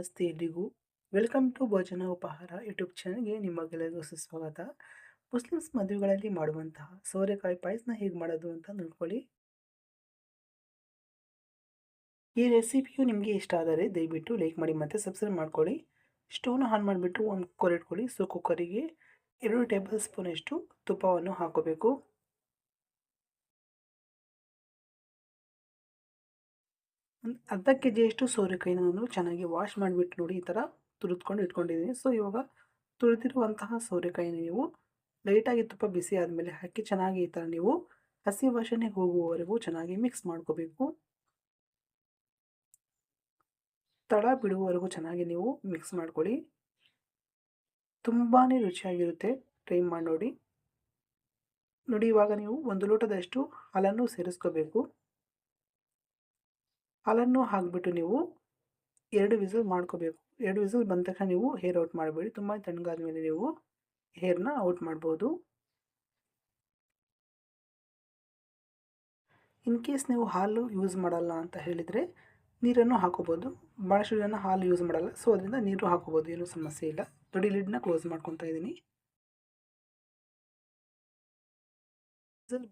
ನಮಸ್ತೆ ಎಲ್ರಿಗೂ. Welcome to ಭೋಜನ ಉಪಹಾರ ಯೂಟ್ಯೂಬ್ ಚಾನಲ್ಗೆ ನಿಮಗೆಲ್ಲರಿಗೂ ಸುಸ್ವಾಗತ. ಮುಸ್ಲಿಮ್ಸ್ ಮದುವೆಗಳಲ್ಲಿ ಮಾಡುವಂತಹ ಸೋರೆಕಾಯಿ ಪಾಯಸನ ಹೇಗೆ ಮಾಡೋದು ಅಂತ ನೋಡ್ಕೊಳ್ಳಿ. ಈ ರೆಸಿಪಿಯು ನಿಮಗೆ ಇಷ್ಟ ಆದರೆ ದಯವಿಟ್ಟು ಲೈಕ್ ಮಾಡಿ ಮತ್ತು ಸಬ್ಸ್ಕ್ರೈಬ್ ಮಾಡ್ಕೊಳ್ಳಿ. ಸ್ಟೋವ್ನ ಆನ್ ಮಾಡಿಬಿಟ್ಟು ಒಂದು ಕುಕ್ಕರ್ ಇಟ್ಕೊಳ್ಳಿ ಸೊ, ಕುಕ್ಕರಿಗೆ ಎರಡು ಟೇಬಲ್ ಸ್ಪೂನಷ್ಟು ತುಪ್ಪವನ್ನು ಹಾಕೋಬೇಕು. ಒಂದು ಅರ್ಧ ಕೆ ಜಿಯಷ್ಟು ಸೋರೆಕಾಯಿನ ನಾನು ಚೆನ್ನಾಗಿ ವಾಶ್ ಮಾಡಿಬಿಟ್ಟು ನೋಡಿ ಈ ಥರ ತುರಿದ್ಕೊಂಡು ಇಟ್ಕೊಂಡಿದ್ದೀನಿ ಸೊ ಇವಾಗ ತುರಿದಿರುವಂತಹ ಸೋರೆಕಾಯಿನ ನೀವು ಲೈಟಾಗಿ ತುಪ್ಪ ಬಿಸಿ ಆದಮೇಲೆ ಹಾಕಿ ಚೆನ್ನಾಗಿ ಈ ಥರ ನೀವು ಹಸಿ ವಾಸನೆ ಹೋಗುವವರೆಗೂ ಚೆನ್ನಾಗಿ ಮಿಕ್ಸ್ ಮಾಡ್ಕೋಬೇಕು. ತಳ ಬಿಡುವವರೆಗೂ ಚೆನ್ನಾಗಿ ನೀವು ಮಿಕ್ಸ್ ಮಾಡ್ಕೊಳ್ಳಿ. ತುಂಬಾ ರುಚಿಯಾಗಿರುತ್ತೆ. ಟ್ರೈ ಮಾಡಿ ನೋಡಿ. ನೋಡಿ, ಇವಾಗ ನೀವು ಒಂದು ಲೋಟದಷ್ಟು ಹಾಲನ್ನು ಸೇರಿಸ್ಕೋಬೇಕು. ಹಾಲನ್ನು ಹಾಕಿಬಿಟ್ಟು ನೀವು ಎರಡು ವಿಸಲ್ ಮಾಡ್ಕೋಬೇಕು. ಎರಡು ವಿಸಲ್ ಬಂದ ತಕ್ಷಣ ನೀವು ಹೇರ್ ಔಟ್ ಮಾಡಬೇಡಿ. ತುಂಬ ತಣ್ಣಗಾದ ಮೇಲೆ ನೀವು ಹೇರ್ನ ಔಟ್ ಮಾಡ್ಬೋದು. ಇನ್ ಕೇಸ್ ನೀವು ಹಾಲು ಯೂಸ್ ಮಾಡಲ್ಲ ಅಂತ ಹೇಳಿದರೆ ನೀರನ್ನು ಹಾಕೋಬೋದು. ಭಾಳಷ್ಟು ಜನ ಹಾಲು ಯೂಸ್ ಮಾಡಲ್ಲ. ಸೊ, ಅದರಿಂದ ನೀರು ಹಾಕೋಬೋದು. ಏನೂ ಸಮಸ್ಯೆ ಇಲ್ಲ. ದೊಡ್ಡ ಲಿಡ್ನ ಕ್ಲೋಸ್ ಮಾಡ್ಕೊತಾ ಇದ್ದೀನಿ.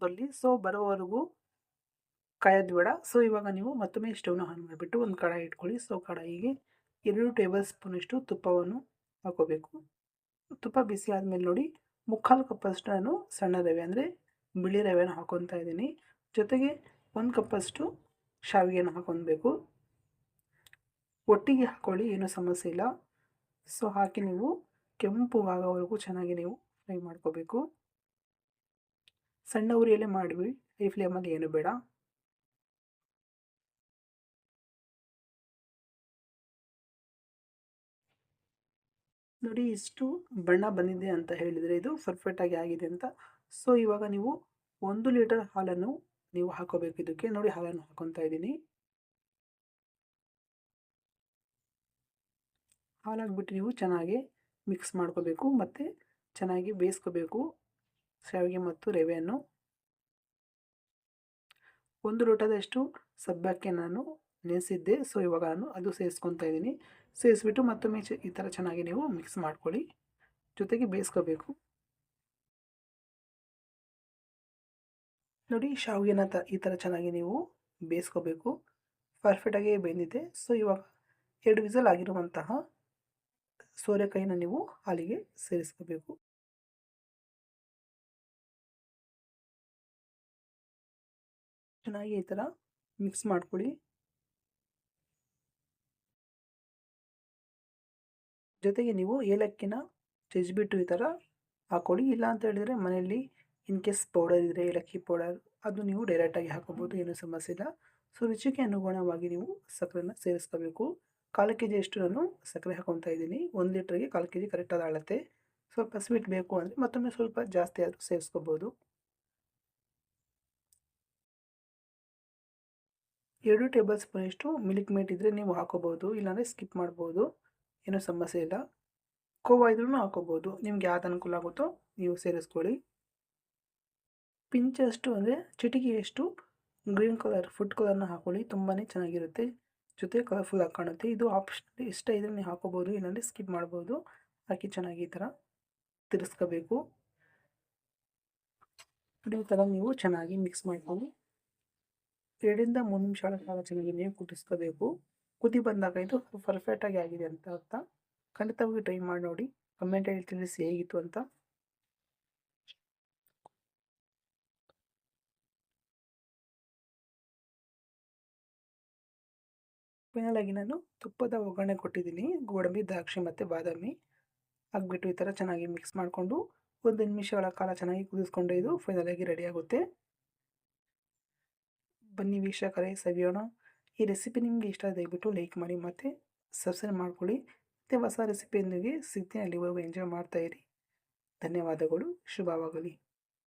ಬರಲಿ. ಸೊ, ಬರೋವರೆಗೂ ಕಾಯೋದು ಬೇಡ. ಸೊ ಇವಾಗ ನೀವು ಮತ್ತೊಮ್ಮೆ ಸ್ಟವ್ನ ಆನ್ ಮಾಡಿಬಿಟ್ಟು ಒಂದು ಕಡಾಯಿ ಇಟ್ಕೊಳ್ಳಿ. ಸೊ ಕಡಾಯಿಗೆ ಎರಡು ಟೇಬಲ್ ಸ್ಪೂನಷ್ಟು ತುಪ್ಪವನ್ನು ಹಾಕೋಬೇಕು. ತುಪ್ಪ ಬಿಸಿ ಆದಮೇಲೆ ನೋಡಿ, ಮುಕ್ಕಾಲು ಕಪ್ಪಷ್ಟು ನಾನು ಸಣ್ಣ ರವೆ ಅಂದರೆ ಬಿಳಿ ರವೆನ ಹಾಕೊತಾ ಇದ್ದೀನಿ. ಜೊತೆಗೆ ಒಂದು ಕಪ್ಪಷ್ಟು ಶಾವಿಗೆನ ಹಾಕೊಬೇಕು ಒಟ್ಟಿಗೆ ಹಾಕ್ಕೊಳ್ಳಿ ಏನೂ ಸಮಸ್ಯೆ ಇಲ್ಲ. ಸೊ ಹಾಕಿ ನೀವು ಕೆಂಪು ಆಗೋವರೆಗೂ ಚೆನ್ನಾಗಿ ನೀವು ಫ್ರೈ ಮಾಡ್ಕೋಬೇಕು. ಸಣ್ಣ ಉರಿಯಲ್ಲೇ ಮಾಡಿಬಿಡಿ. ಹೈ ಫ್ಲೇಮಲ್ಲಿ ಏನು ಬೇಡ. ನೋಡಿ ಇಷ್ಟು ಬಣ್ಣ ಬಂದಿದೆ ಅಂತ ಹೇಳಿದರೆ ಇದು ಪರ್ಫೆಕ್ಟಾಗಿ ಆಗಿದೆ ಅಂತ. ಸೊ ಇವಾಗ ನೀವು ಒಂದು ಲೀಟರ್ ಹಾಲನ್ನು ನೀವು ಹಾಕೋಬೇಕು. ಇದಕ್ಕೆ ನೋಡಿ ಹಾಲನ್ನು ಹಾಕೊತಾ ಇದ್ದೀನಿ. ಹಾಲಾಗ್ಬಿಟ್ಟು ನೀವು ಚೆನ್ನಾಗಿ ಮಿಕ್ಸ್ ಮಾಡ್ಕೋಬೇಕು ಮತ್ತು ಚೆನ್ನಾಗಿ ಬೇಯಿಸ್ಕೋಬೇಕು ಶಾವಿಗೆ ಮತ್ತು ರವೆಯನ್ನು. ಒಂದು ಲೋಟದಷ್ಟು ಸಬ್ಬಕ್ಕೆ ನಾನು ನೆನೆಸಿದ್ದೆ. ಸೊ ಇವಾಗ ನಾನು ಅದು ಸೇರಿಸ್ಕೊತಾ ಇದ್ದೀನಿ. ಸೇರಿಸ್ಬಿಟ್ಟು ಮತ್ತೊಮ್ಮೆ ಈ ಥರ ಚೆನ್ನಾಗಿ ನೀವು ಮಿಕ್ಸ್ ಮಾಡ್ಕೊಳ್ಳಿ. ಜೊತೆಗೆ ಬೇಯಿಸ್ಕೋಬೇಕು. ನೋಡಿ, ಶಾವಿಗೆನ ತ ಈ ಥರ ಚೆನ್ನಾಗಿ ನೀವು ಬೇಯಿಸ್ಕೋಬೇಕು. ಪರ್ಫೆಕ್ಟಾಗಿ ಬೆಂದಿದೆ. ಸೊ ಇವಾಗ ಎರಡು ವಿಸಲ್ ಆಗಿರುವಂತಹ ಸೋರೆಕಾಯಿನ ನೀವು ಹಾಲಿಗೆ ಸೇರಿಸ್ಕೋಬೇಕು. ಚೆನ್ನಾಗಿ ಈ ಥರ ಮಿಕ್ಸ್ ಮಾಡ್ಕೊಳ್ಳಿ. ಜೊತೆಗೆ ನೀವು ಏಲಕ್ಕಿನ ಜಜ್ಜಿಬಿಟ್ಟು ಈ ಥರ ಹಾಕ್ಕೊಳ್ಳಿ ಇಲ್ಲ ಅಂತ ಹೇಳಿದರೆ ಮನೆಯಲ್ಲಿ ಇನ್ ಕೇಸ್ ಪೌಡರ್ ಇದ್ದರೆ ಏಲಕ್ಕಿ ಪೌಡರ್ ಅದು ನೀವು ಡೈರೆಕ್ಟಾಗಿ ಹಾಕೋಬೋದು, ಏನೂ ಸಮಸ್ಯೆ ಇಲ್ಲ. ಸೊ ರುಚಿಗೆ ಅನುಗುಣವಾಗಿ ನೀವು ಸಕ್ಕರೆನ ಸೇರಿಸ್ಕೋಬೇಕು. ಕಾಲು ಕೆ ಜಿಯಷ್ಟು ನಾನು ಸಕ್ಕರೆ ಹಾಕೊತಾ ಇದ್ದೀನಿ. ಒಂದು ಲೀಟ್ರಿಗೆ ಕಾಲು ಕೆ ಜಿ ಕರೆಕ್ಟಾಗಿ ಅಳತೆ. ಸ್ವಲ್ಪ ಸ್ವೀಟ್ ಬೇಕು ಅಂದರೆ ಮತ್ತೊಮ್ಮೆ ಸ್ವಲ್ಪ ಜಾಸ್ತಿ ಆದರೂ ಸೇರಿಸ್ಕೋಬೋದು. ಎರಡು ಟೇಬಲ್ ಸ್ಪೂನಷ್ಟು ಮಿಲ್ಕ್ ಮೇಟ್ ಇದ್ದರೆ ನೀವು ಹಾಕೋಬೋದು. ಇಲ್ಲಾಂದರೆ ಸ್ಕಿಪ್ ಮಾಡ್ಬೋದು. ಏನೂ ಸಮಸ್ಯೆ ಇಲ್ಲ. ಕೋವಾ ಇದ್ರೂ ಹಾಕೋಬೋದು. ನಿಮ್ಗೆ ಯಾವ್ದು ಅನುಕೂಲ ಆಗುತ್ತೋ ನೀವು ಸೇರಿಸ್ಕೊಳ್ಳಿ. ಪಿಂಚಷ್ಟು ಅಂದರೆ ಚಿಟಿಕೆಯಷ್ಟು ಗ್ರೀನ್ ಕಲರ್, ಫುಡ್ ಕಲರ್ನ ಹಾಕೊಳ್ಳಿ. ತುಂಬಾ ಚೆನ್ನಾಗಿರುತ್ತೆ. ಜೊತೆ ಕಲರ್ಫುಲ್ ಆಗಿ ಕಾಣುತ್ತೆ. ಇದು ಆಪ್ಷನ್ ಇಷ್ಟ ಇದ್ರೆ ನೀವು ಹಾಕೋಬೋದು. ಇಲ್ಲಾಂದರೆ ಸ್ಕಿಪ್ ಮಾಡ್ಬೋದು. ಹಾಕಿ ಚೆನ್ನಾಗಿ ಈ ಥರ ತಿರ್ಸ್ಕೋಬೇಕು. ಈ ಥರ ನೀವು ಚೆನ್ನಾಗಿ ಮಿಕ್ಸ್ ಮಾಡ್ಕೊಂಡು, ಎರಡರಿಂದ ಮೂರು ನಿಮಿಷಗಳ ಕಾಲ ಚೆನ್ನಾಗಿ ನೀವು ಕುದಿಸ್ಕೋಬೇಕು. ಕುದಿ ಬಂದಾಗ ಇದು ಪರ್ಫೆಕ್ಟಾಗಿ ಆಗಿದೆ ಅಂತ ಅರ್ಥ. ಖಂಡಿತವಾಗಿ ಟ್ರೈ ಮಾಡಿ ನೋಡಿ. ಕಮೆಂಟಲ್ಲಿ ತಿಳಿಸಿ ಹೇಗಿತ್ತು ಅಂತ. ಫೈನಲಾಗಿ ನಾನು ತುಪ್ಪದ ಒಗ್ಗರಣೆ ಕೊಟ್ಟಿದ್ದೀನಿ. ಗೋಡಂಬಿ, ದ್ರಾಕ್ಷಿ ಮತ್ತು ಬಾದಾಮಿ. ಹಾಕ್ಬಿಟ್ಟು ಈ ಥರ ಚೆನ್ನಾಗಿ ಮಿಕ್ಸ್ ಮಾಡಿಕೊಂಡು ಒಂದು ನಿಮಿಷಗಳ ಕಾಲ ಚೆನ್ನಾಗಿ ಕುದಿಸ್ಕೊಂಡು ಇದು ಫೈನಲಾಗಿ ರೆಡಿ ಆಗುತ್ತೆ. ಬನ್ನಿ ವೀಕ್ಷಕರೇ, ಸವಿಯೋಣ. ಈ ರೆಸಿಪಿ ನಿಮಗೆ ಇಷ್ಟ ದಯವಿಟ್ಟು ಲೈಕ್ ಮಾಡಿ ಮತ್ತು ಸಬ್ಸ್ಕ್ರೈಬ್ ಮಾಡ್ಕೊಳ್ಳಿ. ಮತ್ತು ಹೊಸ ರೆಸಿಪಿಯೊಂದಿಗೆ ಸಿಗ್ತೀನಿ. ಅಲ್ಲಿವರೆಗೂ ಎಂಜಾಯ್ ಮಾಡ್ತಾಯಿರಿ ಧನ್ಯವಾದಗಳು. ಶುಭವಾಗಲಿ.